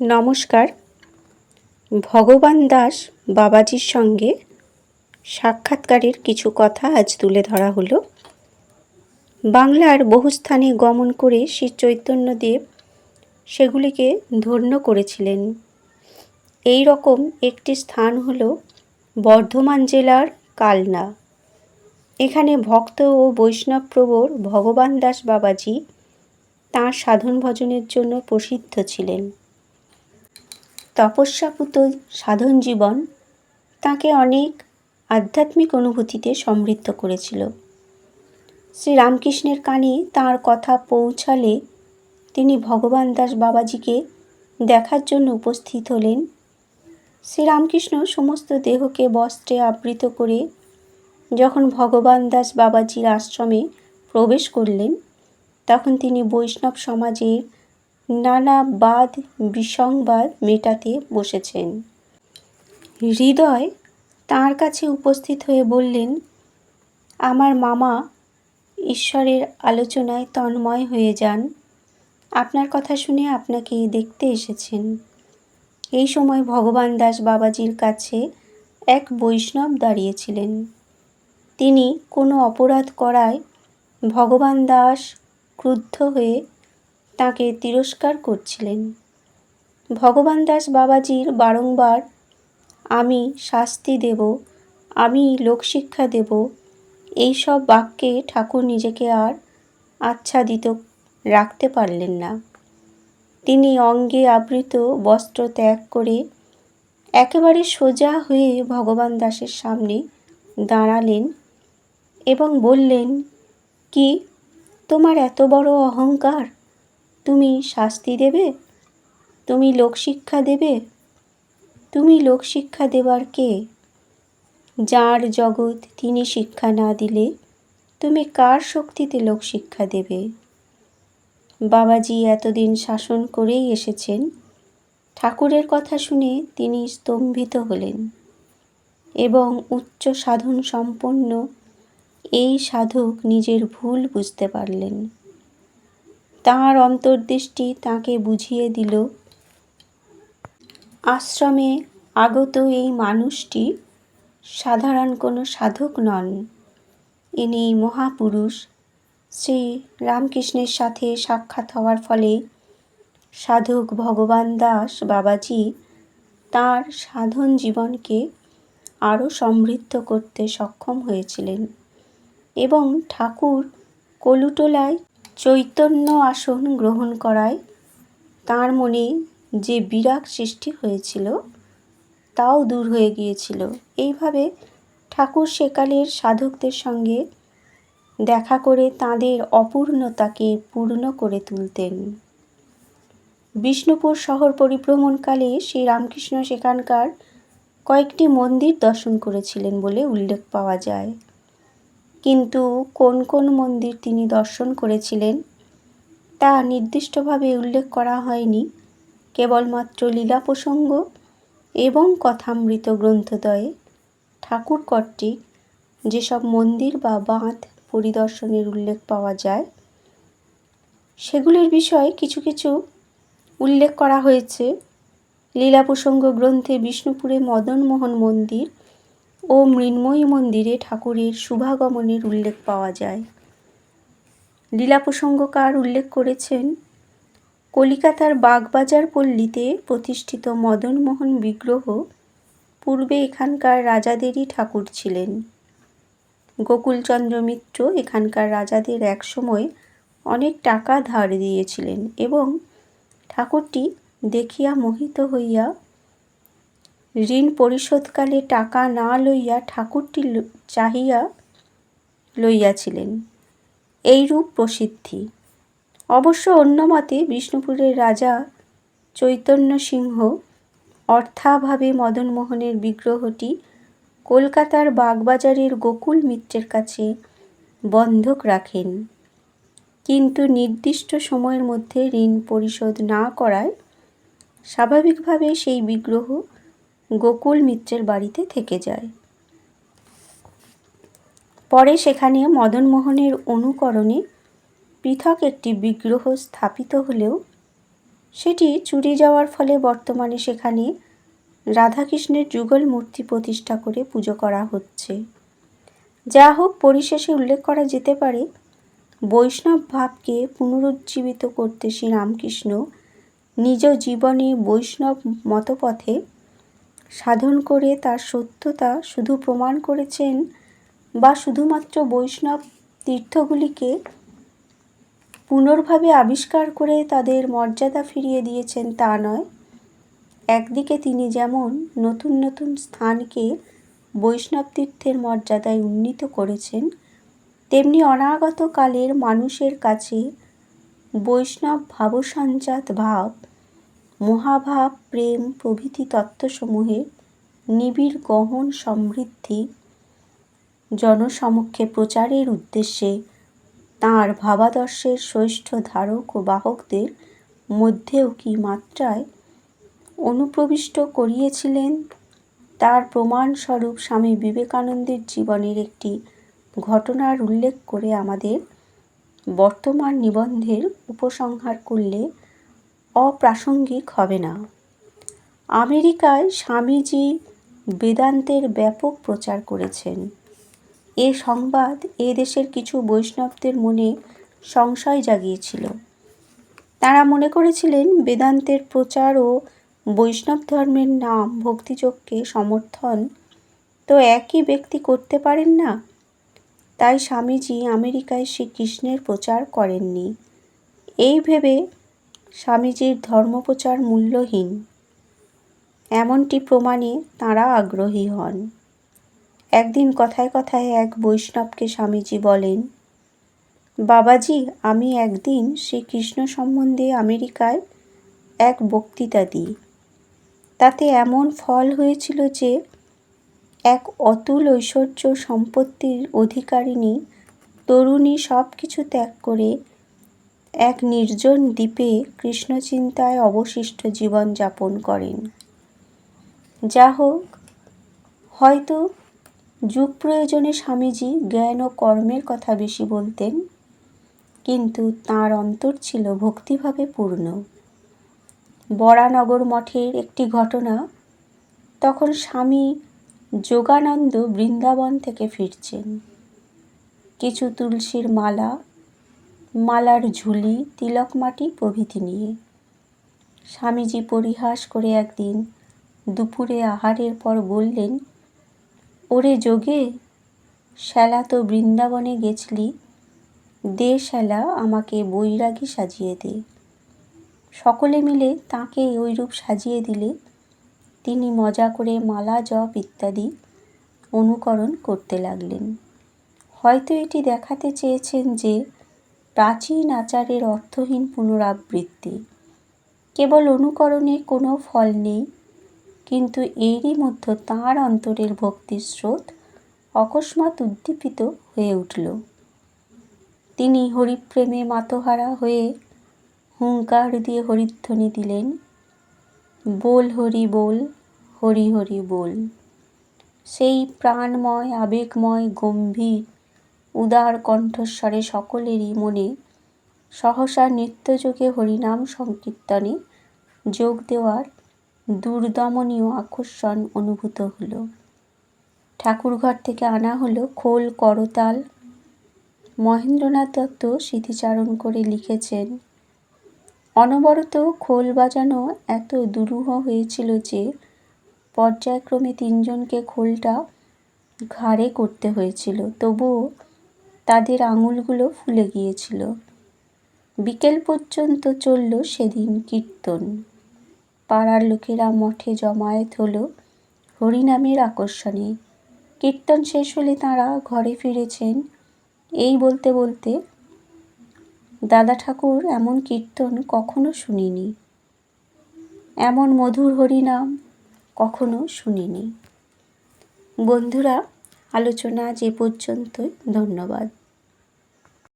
নমস্কার। ভগবান দাস বাবাজির সঙ্গে সাক্ষাৎকারের কিছু কথা আজ তুলে ধরা হলো। বাংলার বহু স্থানে গমন করে শ্রী চৈতন্যদেব সেগুলিকে ধন্য করেছিলেন। এই রকম একটি স্থান হলো বর্ধমান জেলার কালনা। এখানে ভক্ত ও বৈষ্ণব প্রবর ভগবান দাস বাবাজি তাঁর সাধন ভজনের জন্য প্রসিদ্ধ ছিলেন। তপস্যাপুত সাধন জীবন তাকে অনেক আধ্যাত্মিক অনুভূতিতে সমৃদ্ধ করেছিল। শ্রীরামকৃষ্ণের কানে তাঁর কথা পৌঁছালে তিনি ভগবান দাস বাবাজিকে দেখার জন্য উপস্থিত হলেন। শ্রীরামকৃষ্ণ সমস্ত দেহকে বস্ত্রে আবৃত করে যখন ভগবান দাস বাবাজির আশ্রমে প্রবেশ করলেন, তখন তিনি বৈষ্ণব সমাজের নানা বাদ বিসংবাদ মেটাতে বসেছেন। হৃদয় তার কাছে উপস্থিত হয়ে বললেন, আমার মামা ঈশ্বরের আলোচনায় তন্ময় হয়ে যান। আপনার কথা শুনে আপনাকে দেখতে এসেছেন। এই সময় ভগবান দাস বাবাজির কাছে এক বৈষ্ণব দাঁড়িয়েছিলেন। তিনি কোনো অপরাধ করায় ভগবান দাস ক্রুদ্ধ হয়ে তাকে তিরস্কার করছিলেন। ভগবান দাস বাবাজির বারংবার, আমি শাস্তি দেব, আমি লোকশিক্ষা দেব, এই সব বাক্যে ঠাকুর নিজেকে আর আচ্ছাদিত রাখতে পারলেন না। তিনি অঙ্গে আবৃত বস্ত্র ত্যাগ করে একেবারে সোজা হয়ে ভগবান দাসের সামনে দাঁড়ালেন এবং বললেন, কি তোমার এত বড় অহংকার? তুমি শাস্তি দেবে? তুমি লোকশিক্ষা দেবে? তুমি লোকশিক্ষা দেবার কে? যার জগৎ তিনি শিক্ষা না দিলে তুমি কার শক্তিতে লোকশিক্ষা দেবে? বাবাজি এতদিন শাসন করেই এসেছেন। ঠাকুরের কথা শুনে তিনি স্তম্ভিত হলেন এবং উচ্চ সাধন সম্পন্ন এই সাধক নিজের ভুল বুঝতে পারলেন। তাঁর অন্তর্দৃষ্টি তাকে বুঝিয়ে দিল। আশ্রমে আগত এই মানুষটি সাধারণ কোনো সাধক নন। ইনি মহাপুরুষ। শ্রী রামকৃষ্ণের সাথে সাক্ষাৎ হওয়ার ফলে সাধক ভগবান দাস বাবাজি তার সাধন জীবনকে আরও সমৃদ্ধ করতে সক্ষম হয়েছিলেন এবং ঠাকুর কলুটোলায় চৈতন্য আসন গ্রহণ করায় তার মনে যে বিরাগ সৃষ্টি হয়েছিল, তাও দূর হয়ে গিয়েছিল। এইভাবে ঠাকুর সেকালের সাধকদের সঙ্গে দেখা করে তাদের অপূর্ণতাকে পূর্ণ করে তুলতেন। বিষ্ণুপুর শহর পরিভ্রমণকালে শ্রী রামকৃষ্ণ সেখানকার কয়েকটি মন্দির দর্শন করেছিলেন বলে উল্লেখ পাওয়া যায়। কিন্তু কোন কোন মন্দির তিনি দর্শন করেছিলেন, তা নির্দিষ্টভাবে উল্লেখ করা হয়নি। কেবলমাত্র লীলা প্রসঙ্গ এবং কথামৃত গ্রন্থদয়ে ঠাকুর কর্তৃক যেসব মন্দির বা বাঁধ পরিদর্শনের উল্লেখ পাওয়া যায়, সেগুলির বিষয়ে কিছু কিছু উল্লেখ করা হয়েছে। লীলা প্রসঙ্গ গ্রন্থে বিষ্ণুপুরে মদনমোহন মন্দির ও মৃন্ময়ী মন্দিরে ঠাকুরের শুভাগমনের উল্লেখ পাওয়া যায়। লীলা প্রসঙ্গকার উল্লেখ করেছেন, কলিকাতার বাগবাজার পল্লীতে প্রতিষ্ঠিত মদনমোহন বিগ্রহ পূর্বে এখানকার রাজাদেরই ঠাকুর ছিলেন। গোকুলচন্দ্র মিত্র এখানকার রাজাদের একসময় অনেক টাকা ধার দিয়েছিলেন এবং ঠাকুরটি দেখিয়া মোহিত হইয়া ঋণ পরিশোধকালে টাকা না লইয়া ঠাকুরটি চাহিয়া লইয়াছিলেন। এইরূপ প্রসিদ্ধি। অবশ্য অন্য মতে বিষ্ণুপুরের রাজা চৈতন্য সিংহ অর্থাভাবে মদনমোহনের বিগ্রহটি কলকাতার বাগবাজারের গোকুল মিত্রের কাছে বন্ধক রাখেন। কিন্তু নির্দিষ্ট সময়ের মধ্যে ঋণ পরিশোধ না করায় স্বাভাবিকভাবে সেই বিগ্রহ গোকুল মিত্রের বাড়িতে থেকে যায়। পরে সেখানে মদনমোহনের অনুকরণে পৃথক একটি বিগ্রহ স্থাপিত হলেও সেটি চুরি যাওয়ার ফলে বর্তমানে সেখানে রাধাকৃষ্ণের যুগল মূর্তি প্রতিষ্ঠা করে পুজো করা হচ্ছে। যা হোক, পরিশেষে উল্লেখ করা যেতে পারে, বৈষ্ণব ভাবকে পুনরুজ্জীবিত করতে শ্রী রামকৃষ্ণ নিজ জীবনে বৈষ্ণব মতপথে সাধন করে তার সত্যতা শুধু প্রমাণ করেছেন বা শুধুমাত্র বৈষ্ণব তীর্থগুলিকে পুনর্ভাবে আবিষ্কার করে তাদের মর্যাদা ফিরিয়ে দিয়েছেন তা নয়। একদিকে তিনি যেমন নতুন নতুন স্থানকে বৈষ্ণব তীর্থের মর্যাদায় উন্নীত করেছেন, তেমনি অনাগত কালের মানুষের কাছে বৈষ্ণব ভাবসঞ্জাত ভাব মহাভাব, প্রেম প্রভৃতি তত্ত্বসমূহের নিবিড় গহন সমৃদ্ধি জনসমক্ষে প্রচারের উদ্দেশ্যে তাঁর ভাবাদর্শের শ্রেষ্ঠ ধারক ও বাহকদের মধ্যেও কি মাত্রায় অনুপ্রবিষ্ট করিয়েছিলেন? তার প্রমাণস্বরূপ স্বামী বিবেকানন্দের জীবনের একটি ঘটনার উল্লেখ করে আমাদের বর্তমান নিবন্ধের উপসংহার করলে অপ্রাসঙ্গিক হবে না। আমেরিকায় স্বামীজি বেদান্তের ব্যাপক প্রচার করেছেন। এ সংবাদ এ দেশের কিছু বৈষ্ণবদের মনে সংশয় জাগিয়েছিল। তারা মনে করেছিলেন বেদান্তের প্রচার ও বৈষ্ণব ধর্মের নাম ভক্তিযোগকে সমর্থন তো একই ব্যক্তি করতে পারেন না? তাই স্বামীজি আমেরিকায় শ্রীকৃষ্ণের প্রচার করেননি। এই ভেবে স্বামীজির ধর্মপ্রচার মূল্যহীন। এমনটি প্রমাণে তাঁরা আগ্রহী হন। একদিন কথায় কথায় এক বৈষ্ণবকে স্বামীজি বলেন, বাবাজি, আমি একদিন শ্রীকৃষ্ণ সম্বন্ধে আমেরিকায় এক বক্তৃতা দিই। তাতে এমন ফল হয়েছিল যে, এক অতুল ঐশ্বর্য সম্পত্তির অধিকারিণী তরুণী সব কিছু ত্যাগ করে এক নির্জন দ্বীপে কৃষ্ণচিন্তায় অবশিষ্ট জীবন যাপন করেন। যা হোক, হয়তো যুগ প্রয়োজনে স্বামীজি জ্ঞান ও কর্মের কথা বেশি বলতেন, কিন্তু তার অন্তর ছিল ভক্তিভাবে পূর্ণ। বরানগর মঠের একটি ঘটনা, তখন স্বামী যোগানন্দ বৃন্দাবন থেকে ফিরছেন। কিছু তুলসীর মালা মালার ঝুলি, তিলক মাটি প্রভৃতি নিয়ে। স্বামীজি পরিহাস করে একদিন দুপুরে আহারের পর বললেন, ওরে যোগে, শ্যালা তো বৃন্দাবনে গেছলি, দে শ্যালা আমাকে বৈরাগী সাজিয়ে দে। সকলে মিলে তাকে ওইরূপ সাজিয়ে দিলে, তিনি মজা করে মালা, জপ ইত্যাদি অনুকরণ করতে লাগলেন। হয়তো এটি দেখাতে চেয়েছেন যে প্রাচীন আচারের অর্থহীন পুনরাবৃত্তি। কেবল অনুকরণে কোনো ফল নেই, কিন্তু এরই মধ্যে তাঁর অন্তরের ভক্তির স্রোত অকস্মাৎ উদ্দীপিত হয়ে উঠল। তিনি হরিপ্রেমে মাতোহারা হয়ে হুঙ্কার দিয়ে হরিধ্বনি দিলেন, বোল হরি বল, হরি হরি বল। সেই প্রাণময়, আবেগময়, গম্ভীর উদার কণ্ঠস্বরে সকলেরই মনে, সহসা নৃত্যযোগে হরিনাম সংকীর্তনে যোগ দেওয়ার দুর্দমনীয় আকর্ষণ অনুভূত হলো। ঠাকুরঘর থেকে আনা হলো খোল, করতাল। মহেন্দ্রনাথ দত্ত স্মৃতিচারণ করে লিখেছেন, অনবরত খোল বাজানো এত দুরূহ হয়েছিল যে পর্যায়ক্রমে তিনজনকে খোলটা ঘাড়ে করতে হয়েছিল। তবুও তাদের আঙুলগুলো ফুলে গিয়েছিল। বিকেল পর্যন্ত চলল সেদিন কীর্তন। পাড়ার লোকেরা মঠে জমায়েত হলো হরিনামের আকর্ষণে। কীর্তন শেষ হলে তাঁরা ঘরে ফিরেছেন। এই বলতে বলতে দাদা ঠাকুর এমন কীর্তন কখনো শুনিনি। এমন মধুর হরিনাম কখনো শুনিনি। বন্ধুরা, আলোচনা যে পর্যন্তই। ধন্যবাদ।